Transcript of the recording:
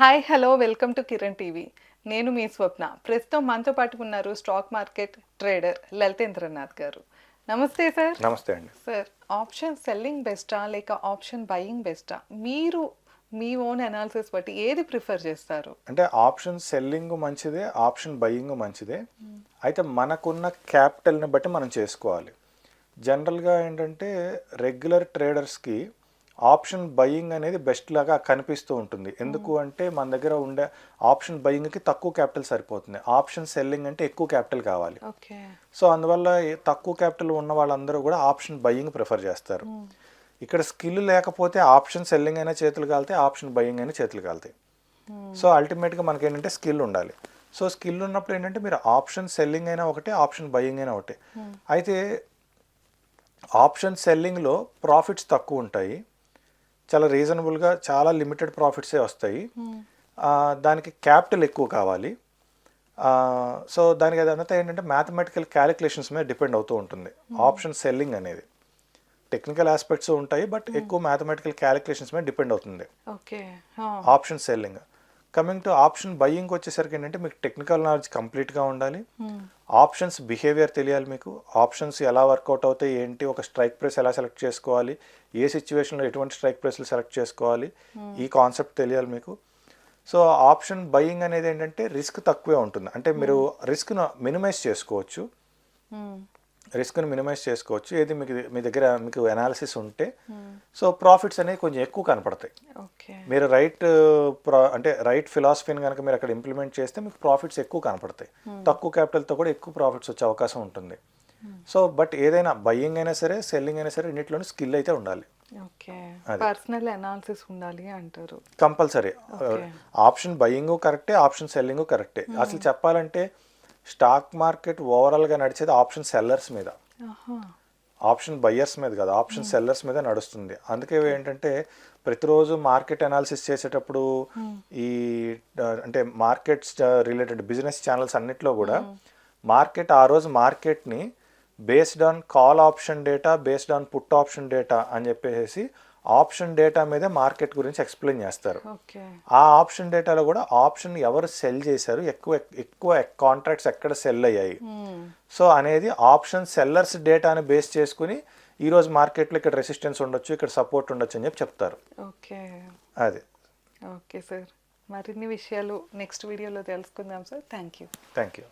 Hi hello welcome to Kiran TV నేను మీ స్వప్న. ప్రస్తుతం మనతో పాటు ఉన్నారు స్టాక్ మార్కెట్ ట్రేడర్ లలితేంద్రనాథ్ గారు. నమస్తే సార్ నమస్తే అండి. సార్ ఆప్షన్ సెల్లింగ్ బెస్టా లేక ఆప్షన్ బయింగ్ బెస్టా మీరు మీ ఓన్ అనాలిసిస్ బట్టి ఏది ప్రిఫర్ చేస్తారు? అంటే ఆప్షన్ సెల్లింగ్ మంచిదే ఆప్షన్ బయింగ్ మంచిదే. అయితే మనకున్న క్యాపిటల్ని బట్టి మనం చేసుకోవాలి. జనరల్గా ఏంటంటే రెగ్యులర్ ట్రేడర్స్కి ఆప్షన్ బయింగ్ అనేది బెస్ట్ లాగా కనిపిస్తూ ఉంటుంది. ఎందుకు అంటే మన దగ్గర ఉండే ఆప్షన్ బయింగ్కి తక్కువ క్యాపిటల్ సరిపోతుంది. ఆప్షన్ సెల్లింగ్ అంటే ఎక్కువ క్యాపిటల్ కావాలి. సో అందువల్ల తక్కువ క్యాపిటల్ ఉన్న వాళ్ళందరూ కూడా ఆప్షన్ బయింగ్ ప్రిఫర్ చేస్తారు. ఇక్కడ స్కిల్ లేకపోతే ఆప్షన్ సెల్లింగ్ అయినా చేతులు కాలితే ఆప్షన్ బయింగ్ అయినా చేతులు కాలుతాయి. సో అల్టిమేట్గా మనకి ఏంటంటే స్కిల్ ఉండాలి. సో స్కిల్ ఉన్నప్పుడు ఏంటంటే మీరు ఆప్షన్ సెల్లింగ్ అయినా ఒకటే ఆప్షన్ బయింగ్ అయినా ఒకటే. అయితే ఆప్షన్ సెల్లింగ్లో ప్రాఫిట్స్ తక్కువ ఉంటాయి. చాలా రీజనబుల్గా చాలా లిమిటెడ్ ప్రాఫిట్సే వస్తాయి. ఆ, దానికి క్యాపిటల్ ఎక్కువ కావాలి. సో దానికి అదంతా ఏంటంటే మ్యాథమెటికల్ క్యాలిక్యులేషన్స్ మీద డిపెండ్ అవుతూ ఉంటుంది. ఆప్షన్ సెల్లింగ్ అనేది. టెక్నికల్ ఆస్పెక్ట్స్ ఉంటాయి బట్ ఎక్కువ మ్యాథమెటికల్ క్యాలిక్యులేషన్స్ మీద డిపెండ్ అవుతుంది. Okay option selling coming to option buying వచ్చేసరికి ఏంటంటే మీకు టెక్నికల్ నాలెడ్జ్ కంప్లీట్గా ఉండాలి. ఆప్షన్స్ బిహేవియర్ తెలియాలి మీకు. ఆప్షన్స్ ఎలా వర్కౌట్ అవుతాయి ఏంటి ఒక స్ట్రైక్ ప్రైస్ ఎలా సెలెక్ట్ చేసుకోవాలి ఏ సిచ్యువేషన్లో ఎటువంటి స్ట్రైక్ ప్రైస్లు సెలెక్ట్ చేసుకోవాలి ఈ కాన్సెప్ట్ తెలియాలి మీకు. సో ఆప్షన్ బయింగ్ అనేది ఏంటంటే రిస్క్ తక్కువే ఉంటుంది. అంటే మీరు రిస్క్ను మినిమైజ్ చేసుకోవచ్చు. రిస్క్ని మినిమైజ్ చేసుకోవచ్చు. ఏది మీకు మీ దగ్గర మీకు అనాలిసిస్ ఉంటే సో ప్రాఫిట్స్ అనేవి కొంచెం ఎక్కువ కనపడతాయి. ఓకే. మీరు రైట్ అంటే రైట్ ఫిలాసఫీని కనుక మీరు అక్కడ ఇంప్లిమెంట్ చేస్తే మీకు ప్రాఫిట్స్ ఎక్కువ కనపడతాయి. తక్కువ క్యాపిటల్తో కూడా ఎక్కువ ప్రాఫిట్స్ వచ్చే అవకాశం ఉంటుంది. సో బట్ ఏదైనా బయ్యింగ్ అయినా సరే సెల్లింగ్ అయినా సరే ఇన్నిట్లోనే స్కిల్ అయితే ఉండాలి. పర్సనల్ అనాలిసిస్ ఉండాలి అంటారు. కంపల్సరీ ఆప్షన్ బయ్యింగ్ కరెక్టే ఆప్షన్ సెల్లింగ్ కరెక్టే అసలు చెప్పాలంటే స్టాక్ మార్కెట్ ఓవరాల్గా నడిచేది ఆప్షన్ సెల్లర్స్ మీద. ఆప్షన్ బయ్యర్స్ మీద కాదు ఆప్షన్ సెల్లర్స్ మీద నడుస్తుంది. అందుకే ఏంటంటే ప్రతిరోజు మార్కెట్ అనాలిసిస్ చేసేటప్పుడు ఈ అంటే మార్కెట్స్ రిలేటెడ్ బిజినెస్ ఛానల్స్ అన్నిట్లో కూడా మార్కెట్ ఆ రోజు మార్కెట్ని based on call option data based on put option data అని చెప్పేసి ఆప్షన్ డేటా మీదే మార్కెట్ గురించి ఎక్స్ప్లెయిన్ చేస్తారు. ఓకే. ఆ ఆప్షన్ డేటాలో కూడా ఆప్షన్ ఎవరు సెల్ చేశారు ఎక్కువ ఎక్కువ కాంట్రాక్ట్స్ ఎక్కడ సెల్ అయ్యాయి. సో అనేది ఆప్షన్ సెల్లర్స్ డేటాని బేస్ చేసుకుని ఈరోజు మార్కెట్లో ఇక్కడ రెసిస్టెన్స్ ఉండొచ్చు ఇక్కడ సపోర్ట్ ఉండొచ్చు అని చెప్పి చెప్తారు. ఓకే. అది. Okay sir. మరిన్ని విషయాలు నెక్స్ట్ వీడియోలో తెలుసుకుందాం sir. Thank you thank you